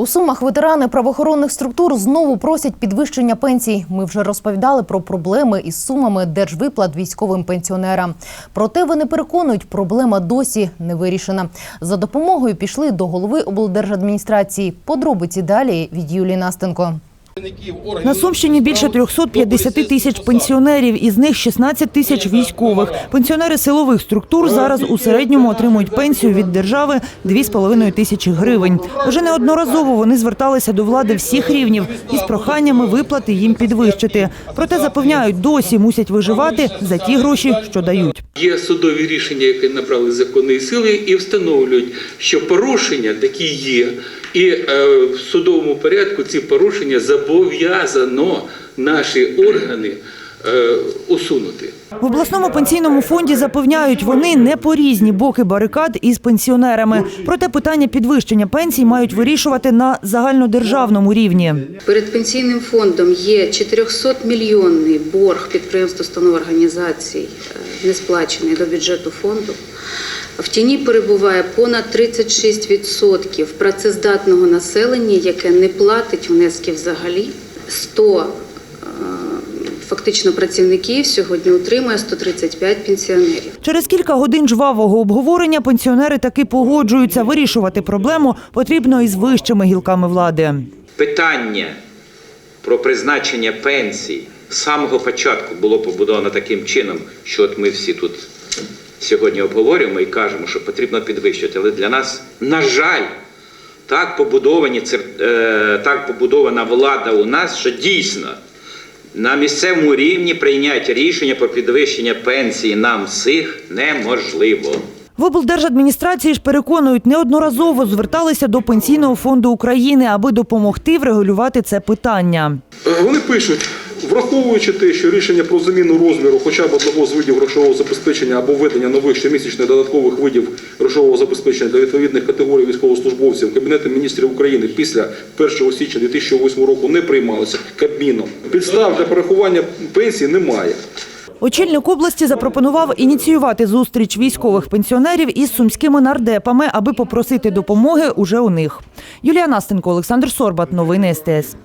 У сумах ветерани правоохоронних структур знову просять підвищення пенсій. Ми вже розповідали про проблеми із сумами держвиплат військовим пенсіонерам. Проте вони переконують, проблема досі не вирішена. За допомогою пішли до голови облдержадміністрації. Подробиці далі від Юлії Настенко. На Сумщині більше 350 тисяч пенсіонерів, із них 16 тисяч військових. Пенсіонери силових структур зараз у середньому отримують пенсію від держави 2,5 тисячі гривень. Уже неодноразово вони зверталися до влади всіх рівнів із проханнями виплати їм підвищити. Проте запевняють, досі мусять виживати за ті гроші, що дають. Є судові рішення, які набрали законної сили, і встановлюють, що порушення такі є, і е, в судовому порядку ці порушення зобов'язано наші органи усунути. В обласному пенсійному фонді запевняють, вони не по різні боки барикад із пенсіонерами. Проте питання підвищення пенсій мають вирішувати на загальнодержавному рівні. Перед пенсійним фондом є 400-мільйонний борг підприємств, установ організацій, е, не сплачений до бюджету фонду. В тіні перебуває понад 36% працездатного населення, яке не платить внески взагалі. 100 е, фактично працівників сьогодні утримує 135 пенсіонерів. Через кілька годин жвавого обговорення пенсіонери таки погоджуються вирішувати проблему потрібно із вищими гілками влади. питання про призначення пенсій з самого початку було побудовано таким чином, що от ми всі тут сьогодні обговорюємо і кажемо, що потрібно підвищувати. Але для нас, на жаль, так побудовані е, так побудована влада у нас, що дійсно на місцевому рівні прийняти рішення про підвищення пенсії нам всіх неможливо. В облдержадміністрації ж переконують, неодноразово зверталися до Пенсійного фонду України, аби допомогти врегулювати це питання. Вони пишуть, враховуючи те, що рішення про заміну розміру хоча б одного з видів грошового забезпечення або введення нових щомісячних додаткових видів грошового забезпечення для відповідних категорій військовослужбовців Кабінетом міністрів України після 1 січня 2008 року не приймалося Кабміном. Підстав для перерахування пенсії немає. Очільник області запропонував ініціювати зустріч військових пенсіонерів із сумськими нардепами, аби попросити допомоги уже у них. Юлія Настенко, Олександр Сорбат. Новини СТС.